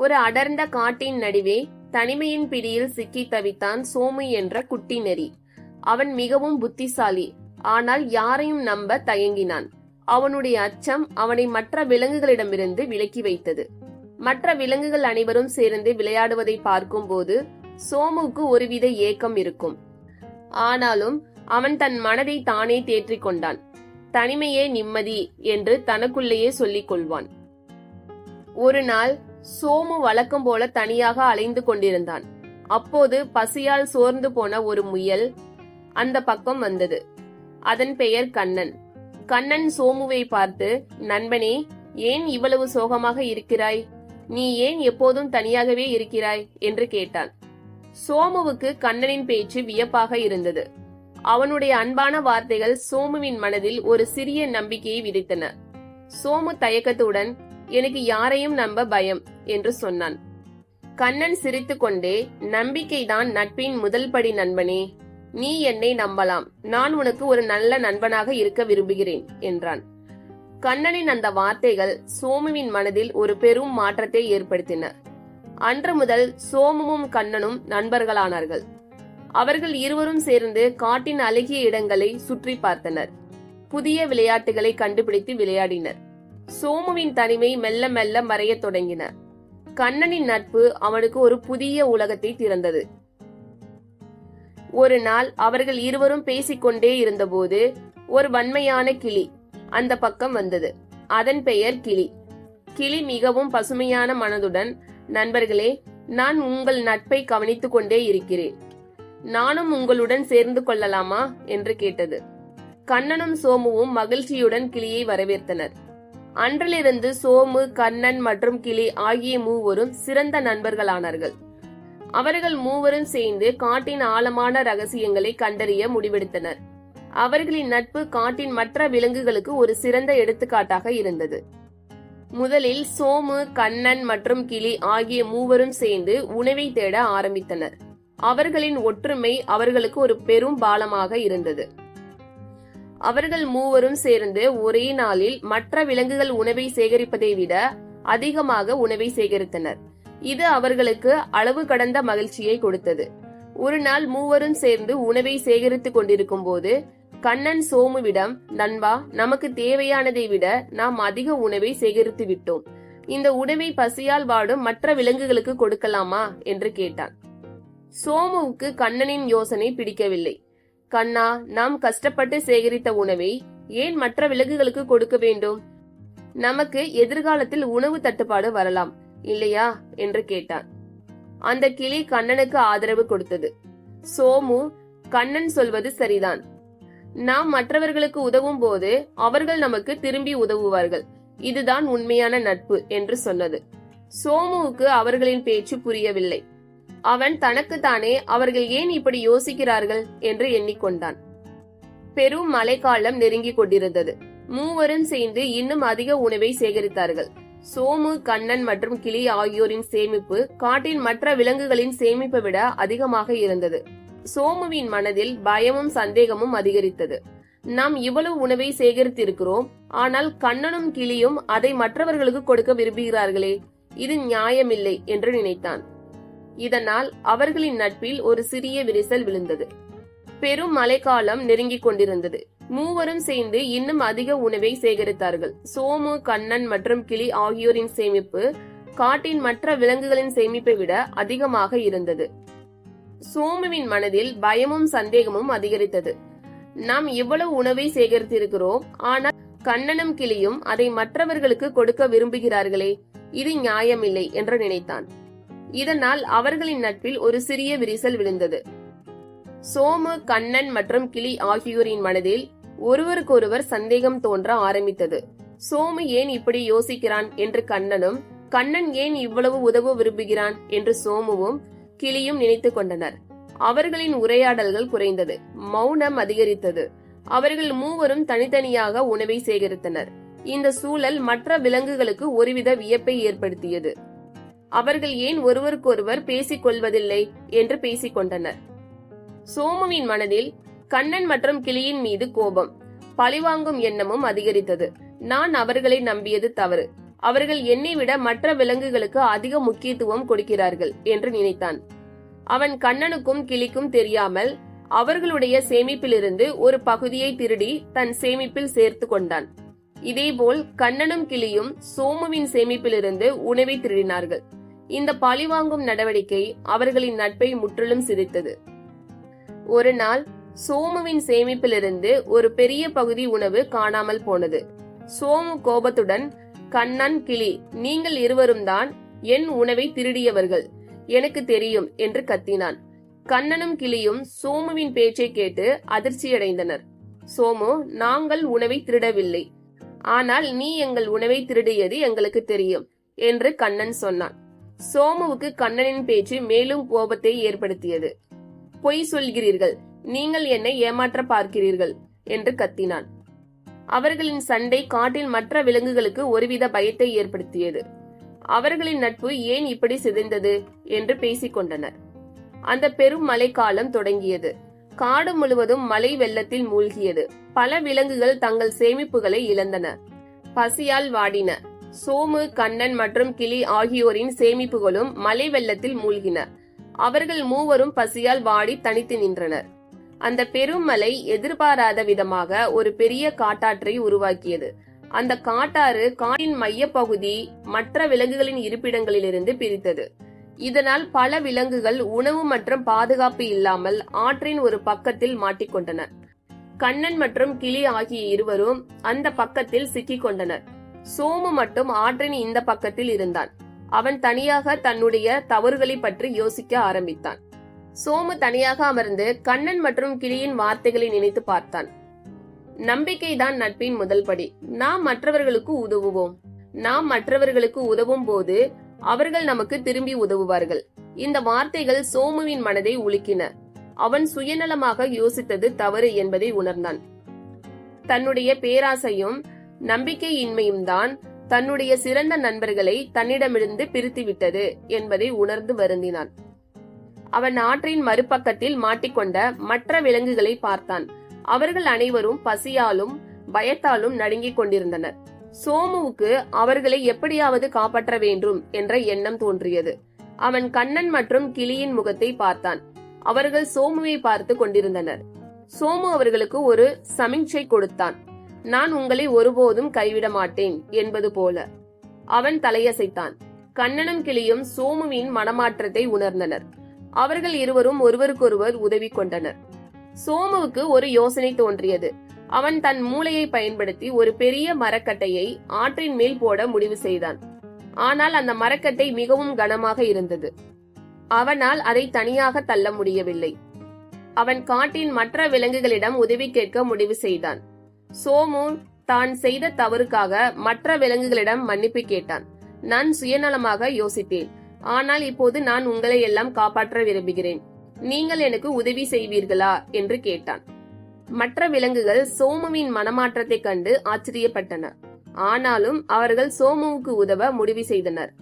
ஒரு அடர்ந்த காட்டின் நடுவே தனிமையின் பிடியில் சிக்கி தவித்தான் சோமு என்ற குட்டி நெறி. அவன் மிகவும் புத்திசாலி. ஆனால் யாரையும் நம்ப தயங்கினான். அவனுடைய அச்சம் அவனை மற்ற விலங்குகளிடமிருந்து விலக்கி வைத்தது. மற்ற விலங்குகள் அனைவரும் சேர்ந்து விளையாடுவதை பார்க்கும்போது சோமுவுக்கு ஒருவித ஏக்கம் இருக்கும். ஆனாலும் அவன் தன் மனதை தானே தேற்றிக் கொண்டான். தனிமையே நிம்மதி என்று தனக்குள்ளேயே சொல்லிக் கொள்வான். ஒரு நாள் சோமு வழக்கம் போல தனியாக அலைந்து கொண்டிருந்தான். அப்போது பசியால் சோர்ந்து போன ஒரு முயல் அந்த பக்கம் வந்தது. அதன் பெயர் கண்ணன். கண்ணன் சோமுவை பார்த்து நண்பனே ஏன் இவ்வளவு சோகமாக இருக்கிறாய்? நீ ஏன் எப்போதும் தனியாகவே இருக்கிறாய்? என்று கேட்டான். சோமுவுக்கு கண்ணனின் பேச்சு வியப்பாக இருந்தது. அவனுடைய அன்பான வார்த்தைகள் சோமுவின் மனதில் ஒரு சிறிய நம்பிக்கையை விதித்தன. சோமு தயக்கத்துடன் எனக்கு யாரையும் நம்ப பயம் என்று சொன்னான். கண்ணன் சிரித்துக்கொண்டே நம்பிக்கைதான் நட்பின் முதல் படி நண்பனே நீ என்னை நம்பலாம் நான் உனக்கு ஒரு நல்ல நண்பனாக இருக்க விரும்புகிறேன் என்றான். கண்ணனின் அந்த வார்த்தைகள் சோமுவின் மனதில் ஒரு பெரும் மாற்றத்தை ஏற்படுத்தின. அன்று முதல் சோமுவும் கண்ணனும் நண்பர்களானார்கள். அவர்கள் இருவரும் சேர்ந்து காட்டின் அழகிய இடங்களை சுற்றி பார்த்தனர். புதிய விளையாட்டுகளை கண்டுபிடித்து விளையாடினர். சோமுவின் தனிமை மெல்ல மெல்ல மறையத் தொடங்கின. கண்ணனின் நட்பு அவனுக்கு ஒரு புதிய உலகத்தை திறந்தது. ஒரு நாள் அவர்கள் இருவரும் பேசிக்கொண்டே இருந்தபோது ஒரு வன்மையான கிளி அந்த பக்கம் வந்தது. அதன் பெயர் கிளி. கிளி மிகவும் பசுமையான மனதுடன் நண்பர்களே நான் உங்கள் நட்பை கவனித்துக் கொண்டே இருக்கிறேன். நானும் உங்களுடன் சேர்ந்து கொள்ளலாமா? என்று கேட்டது. கண்ணனும் சோமுவும் மகிழ்ச்சியுடன் கிளியை வரவேற்றனர். அன்றிலிருந்து சோமு கண்ணன் மற்றும் கிளி ஆகிய மூவரும் சிறந்த நண்பர்களானார்கள். அவர்கள் மூவரும் சேர்ந்து காட்டின் ஆழமான ரகசியங்களை கண்டறிய முடிவெடுத்தனர். அவர்களின் நட்பு காட்டின் மற்ற விலங்குகளுக்கு ஒரு சிறந்த எடுத்துக்காட்டாக இருந்தது. முதலில் சோமு கண்ணன் மற்றும் கிளி ஆகிய மூவரும் சேர்ந்து உணவை தேட ஆரம்பித்தனர். அவர்களின் ஒற்றுமை அவர்களுக்கு ஒரு பெரும் பாலமாக இருந்தது. அவர்கள் மூவரும் சேர்ந்து ஒரே நாளில் மற்ற விலங்குகள் உணவை சேகரிப்பதை விட அதிகமாக உணவை சேகரித்தனர். இது அவர்களுக்கு அளவு கடந்த மகிழ்ச்சியை கொடுத்தது. ஒரு நாள் மூவரும் சேர்ந்து உணவை சேகரித்துக் கொண்டிருக்கும் போது கண்ணன் சோமுவிடம் நண்பா நமக்கு தேவையானதை விட நாம் அதிக உணவை சேகரித்து விட்டோம். இந்த உணவை பசியால் வாடும் மற்ற விலங்குகளுக்கு கொடுக்கலாமா? என்று கேட்டான். சோமுவுக்கு கண்ணனின் யோசனை பிடிக்கவில்லை. கண்ணா நாம் கஷ்டப்பட்டு சேகரித்த உணவை ஏன் மற்ற விலங்குகளுக்கு கொடுக்க வேண்டும்? நமக்கு எதிர்காலத்தில் உணவு தட்டுப்பாடு வரலாம் இல்லையா? என்று கேட்டான். அந்த கிளி கண்ணனுக்கு ஆதரவு கொடுத்தது. சோமு கண்ணன் சொல்வது சரிதான். நாம் மற்றவர்களுக்கு உதவும் போது அவர்கள் நமக்கு திரும்பி உதவுவார்கள். இதுதான் உண்மையான நட்பு என்று சொன்னது. சோமுவுக்கு அவர்களின் பேச்சு புரியவில்லை. அவன் தனக்குத்தானே அவர்கள் ஏன் இப்படி யோசிக்கிறார்கள் என்று எண்ணிக்கொண்டான். பெரும் மழைக்காலம் நெருங்கிக் கொண்டிருந்தது. மூவரும் சேர்ந்து இன்னும் அதிக உணவை சேகரித்தார்கள். சோமு கண்ணன் மற்றும் கிளி ஆகியோரின் சேமிப்பு காட்டின் மற்ற விலங்குகளின் சேமிப்பை விட அதிகமாக இருந்தது. சோமுவின் மனதில் பயமும் சந்தேகமும் அதிகரித்தது. நாம் இவ்வளவு உணவை சேகரித்திருக்கிறோம் ஆனால் கண்ணனும் கிளியும் அதை மற்றவர்களுக்கு கொடுக்க விரும்புகிறார்களே இது நியாயமில்லை என்று நினைத்தான். இதனால் அவர்களின் நட்பில் ஒரு சிறிய விரிசல் விழுந்தது. பெரும் மழைக்காலம் நெருங்கிக் கொண்டிருந்தது. மூவரும் சேர்ந்து இன்னும் அதிக உணவை சேகரித்தார்கள். சோமு கண்ணன் மற்றும் கிளி ஆகியோரின் சேமிப்பு காட்டின் மற்ற விலங்குகளின் சேமிப்பை விட அதிகமாக இருந்தது. சோமுவின் மனதில் பயமும் சந்தேகமும் அதிகரித்தது. நாம் இவ்வளவு உணவை சேகரித்திருக்கிறோம் ஆனால் கண்ணனும் கிளியும் அதை மற்றவர்களுக்கு கொடுக்க விரும்புகிறார்களே இது நியாயமில்லை என்று நினைத்தான். இதனால் அவர்களின் நட்பில் ஒரு சிறிய விரிசல் விழுந்தது. சோமு கண்ணன் மற்றும் கிளி ஆகியோரின் மனதில் ஒருவருக்கொருவர் சந்தேகம் தோன்ற ஆரம்பித்தது. சோமு ஏன் இப்படி யோசிக்கிறான் என்று கண்ணனும் கண்ணன் ஏன் இவ்வளவு உதவ விரும்புகிறான் என்று சோமுவும் கிளியும் நினைத்துக் கொண்டனர். அவர்களின் உரையாடல்கள் குறைந்தது. மௌனம் அதிகரித்தது. அவர்கள் மூவரும் தனித்தனியாக உணவை சேகரித்தனர். இந்த சூழல் மற்ற விலங்குகளுக்கு ஒருவித வியப்பை ஏற்படுத்தியது. அவர்கள் ஏன் ஒருவருக்கொருவர் பேசிக் கொள்வதில்லை என்று பேசிக் கொண்டனர் சோமுவின் மனதில் கண்ணன் மற்றும் கிளியின் மீது கோபம் பழிவாங்கும் எண்ணமும் அதிகரித்தது. நான் அவர்களை நம்பியது தவறு. அவர்கள் என்னை விட மற்ற விலங்குகளுக்கு அதிக முக்கியத்துவம் கொடுக்கிறார்கள் என்று நினைத்தான். அவன் கண்ணனுக்கும் கிளிக்கும் தெரியாமல் அவர்களுடைய சேமிப்பிலிருந்து ஒரு பகுதியை திருடி தன் சேமிப்பில் சேர்த்து கொண்டான். இதேபோல் கண்ணனும் கிளியும் சோமுவின் சேமிப்பிலிருந்து உணவை திருடினார்கள். இந்த பழிவாங்கும் நடவடிக்கை அவர்களின் நட்பை முற்றிலும் சிதைத்தது. ஒரு நாள் சோமுவின் சேமிப்பிலிருந்து ஒரு பெரிய பகுதி உணவு காணாமல் போனது. சோமு கோபத்துடன் கண்ணன் கிளி நீங்கள் இருவரும் தான் என் உணவை திருடியவர்கள் எனக்கு தெரியும் என்று கத்தினான். கண்ணனும் கிளியும் சோமுவின் பேச்சை கேட்டு அதிர்ச்சியடைந்தனர். சோமு நாங்கள் உணவை திருடவில்லை. ஆனால் நீ எங்கள் உணவை திருடியது எங்களுக்கு தெரியும் என்று கண்ணன் சொன்னான். சோமுவுக்கு கண்ணனின் பேச்சு மேலும் கோபத்தை ஏற்படுத்தியது. பொய் சொல்கிறீர்கள். நீங்கள் என்னை ஏமாற்ற பார்க்கிறீர்கள் என்று கத்தினான். அவர்களின் சண்டை காட்டில் மற்ற விலங்குகளுக்கு ஒருவித பயத்தை ஏற்படுத்தியது. அவர்களின் நட்பு ஏன் இப்படி சிதைந்தது என்று பேசிக் கொண்டனர். அந்த பெரும் மழைக்காலம் தொடங்கியது. காடு முழுவதும் மழை வெள்ளத்தில் மூழ்கியது. பல விலங்குகள் தங்கள் சேமிப்புகளை இழந்தன. பசியால் வாடின. சோமு கண்ணன் மற்றும் கிளி ஆகியோரின் சேமிப்புகளும் மலை வெள்ளத்தில் மூழ்கின. அவர்கள் மூவரும் பசியால் வாடி தனித்து நின்றனர். அந்த பெருமலை எதிர்பாராத விதமாக ஒரு பெரிய காட்டாற்றை உருவாக்கியது. அந்த காட்டாறு காட்டின் மையப்பகுதி மற்ற விலங்குகளின் இருப்பிடங்களிலிருந்து பிரித்தது. இதனால் பல விலங்குகள் உணவு மற்றும் பாதுகாப்பு இல்லாமல் ஆற்றின் ஒரு பக்கத்தில் மாட்டிக்கொண்டன. கண்ணன் மற்றும் கிளி ஆகிய இருவரும் அந்த பக்கத்தில் சிக்கிக் கொண்டனர் சோமு மட்டும் ஆற்றின் இந்த பக்கத்தில் இருந்தான். அவன் தனியாக தன்னுடைய தவறுகளை பற்றி யோசிக்க ஆரம்பித்தான். சோமு தனியாக அமர்ந்து கண்ணன் மற்றும் கிளியின் வார்த்தைகளை நினைத்து பார்த்தான். நம்பிக்கைதான் நட்பின் முதல் படி. நாம் மற்றவர்களுக்கு உதவுவோம். நாம் மற்றவர்களுக்கு உதவும் போது அவர்கள் நமக்கு திரும்பி உதவுவார்கள். இந்த வார்த்தைகள் சோமுவின் மனதை உலுக்கின. அவன் சுயநலமாக யோசித்தது தவறு என்பதை உணர்ந்தான். தன்னுடைய பேராசையும் நம்பிக்கையின்மையும் தான் தன்னுடைய சிறந்த நண்பர்களை தன்னிடமிருந்து பிரித்துவிட்டது என்பதை உணர்ந்து வருந்தினான். அவன் ஆற்றின் மறுபக்கத்தில் மாட்டிக்கொண்ட மற்ற விலங்குகளை பார்த்தான். அவர்கள் அனைவரும் பசியாலும் பயத்தாலும் நடுங்கிக் கொண்டிருந்தனர். சோமுவுக்கு அவர்களை எப்படியாவது காப்பாற்ற வேண்டும் என்ற எண்ணம் தோன்றியது. அவன் கண்ணன் மற்றும் கிளியின் முகத்தை பார்த்தான். அவர்கள் சோமுவை பார்த்து கொண்டிருந்தனர். சோமு அவர்களுக்கு ஒரு சமிஞ்சை கொடுத்தான். நான் உங்களை ஒருபோதும் கைவிட மாட்டேன் என்பது போல. அவன் தலையசைத்தான். கண்ணனும் கிளியும் சோமுவின் மனமாற்றத்தை உணர்ந்தனர். அவர்கள் இருவரும் ஒருவருக்கொருவர் உதவி கொண்டனர். சோமுவுக்கு ஒரு யோசனை தோன்றியது. அவன் தன் மூளையை பயன்படுத்தி ஒரு பெரிய மரக்கட்டையை ஆற்றின் மேல் போட முடிவு செய்தான். ஆனால் அந்த மரக்கட்டை மிகவும் கனமாக இருந்தது. அவனால் அதை தனியாக தள்ள முடியவில்லை. அவன் காட்டின் மற்ற விலங்குகளிடம் உதவி கேட்க முடிவு செய்தான். சோமு தான் செய்த தவறுக்காக மற்ற விலங்குகளிடம் மன்னிப்பு கேட்டான். நான் சுயநலமாக யோசித்தேன். ஆனால் இப்போது நான் உங்களை எல்லாம் காப்பாற்ற விரும்புகிறேன். நீங்கள் எனக்கு உதவி செய்வீர்களா? என்று கேட்டான். மற்ற விலங்குகள் சோமுவின் மனமாற்றத்தை கண்டு ஆச்சரியப்பட்டன. ஆனாலும் அவர்கள் சோமுவுக்கு உதவ முடிவு செய்தனர்.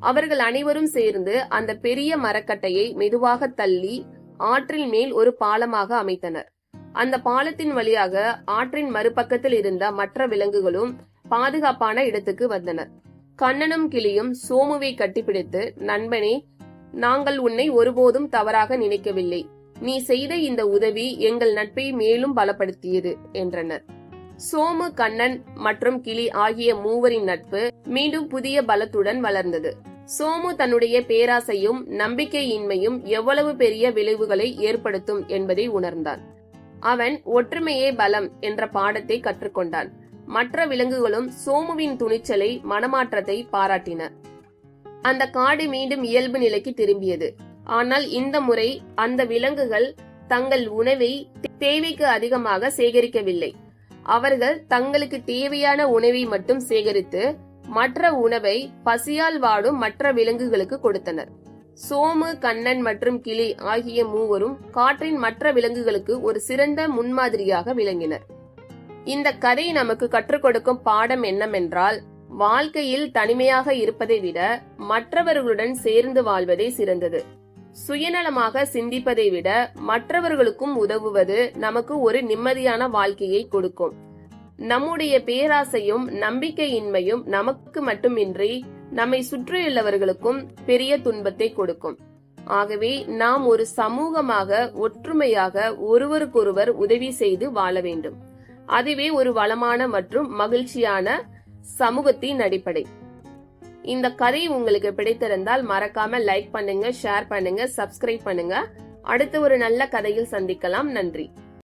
அவர்கள் அனைவரும் சேர்ந்து அந்த பெரிய மரக்கட்டையை மெதுவாக தள்ளி ஆற்றில் மேல் ஒரு பாலமாக அமைத்தனர். அந்த பாலத்தின் வழியாக ஆற்றின் மறுபக்கத்தில் இருந்த மற்ற விலங்குகளும் பாதுகாப்பான இடத்துக்கு வந்தனர். கண்ணனும் கிளியும் சோமுவை கட்டிப்பிடித்து நண்பனே நாங்கள் உன்னை ஒருபோதும் தவறாக நினைக்கவில்லை. நீ செய்த இந்த உதவி எங்கள் நட்பை மேலும் பலப்படுத்தியது என்றனர். சோமு கண்ணன் மற்றும் கிளி ஆகிய மூவரின் நட்பு மீண்டும் புதிய பலத்துடன் வளர்ந்தது. சோமு தன்னுடைய பேராசையும் நம்பிக்கையின்மையும் எவ்வளவு பெரிய விளைவுகளை ஏற்படுத்தும் என்பதை உணர்ந்தான். அவன் ஒற்றுமையே பலம் என்ற பாடத்தை கற்றுக்கொண்டான். மற்ற விலங்குகளும் சோமுவின் துணிச்சலை மனமாற்றத்தை பாராட்டின. அந்த காடு மீண்டும் இயல்பு நிலைக்கு திரும்பியது. ஆனால் இந்த முறை அந்த விலங்குகள் தங்கள் உணவை தேவைக்கு அதிகமாக சேகரிக்கவில்லை. அவர்கள் தங்களுக்கு தேவையான உணவை மட்டும் சேகரித்து மற்ற உணவை பசியால் வாடும் மற்ற விலங்குகளுக்கு கொடுத்தனர். சோமு கண்ணன் மற்றும் கிளி ஆகிய மூவரும் காற்றின் மற்ற விலங்குகளுக்கு ஒரு சிறந்த முன்மாதிரியாக விளங்கினர். இந்த கதை நமக்கு கற்றுக் கொடுக்கும் பாடம் என்னவென்றால் வாழ்க்கையில் தனிமையாக இருப்பதை விட மற்றவர்களுடன் சேர்ந்து வாழ்வதே சிறந்தது. சுயநலமாக சிந்திப்பதை விட மற்றவர்களுக்கும் உதவுவது நமக்கு ஒரு நிம்மதியான வாழ்க்கையை கொடுக்கும். நம்முடைய பேராசையும் நம்பிக்கையின்மையும் நமக்கு மட்டுமின்றி நம்மை சுற்றியுள்ளவர்களுக்கும் பெரிய துன்பத்தை கொடுக்கும். ஆகவே நாம் ஒரு சமூகமாக ஒற்றுமையாக ஒருவருக்கொருவர் உதவி செய்து வாழ வேண்டும். அதுவே ஒரு வளமான மற்றும் மகிழ்ச்சியான சமூகத்தின் அடிப்படை. இந்த கதை உங்களுக்கு பிடித்திருந்தால் மறக்காம லைக் பண்ணுங்க ஷேர் பண்ணுங்க சப்ஸ்கிரைப் பண்ணுங்க. அடுத்த ஒரு நல்ல கதையில் சந்திக்கலாம். நன்றி.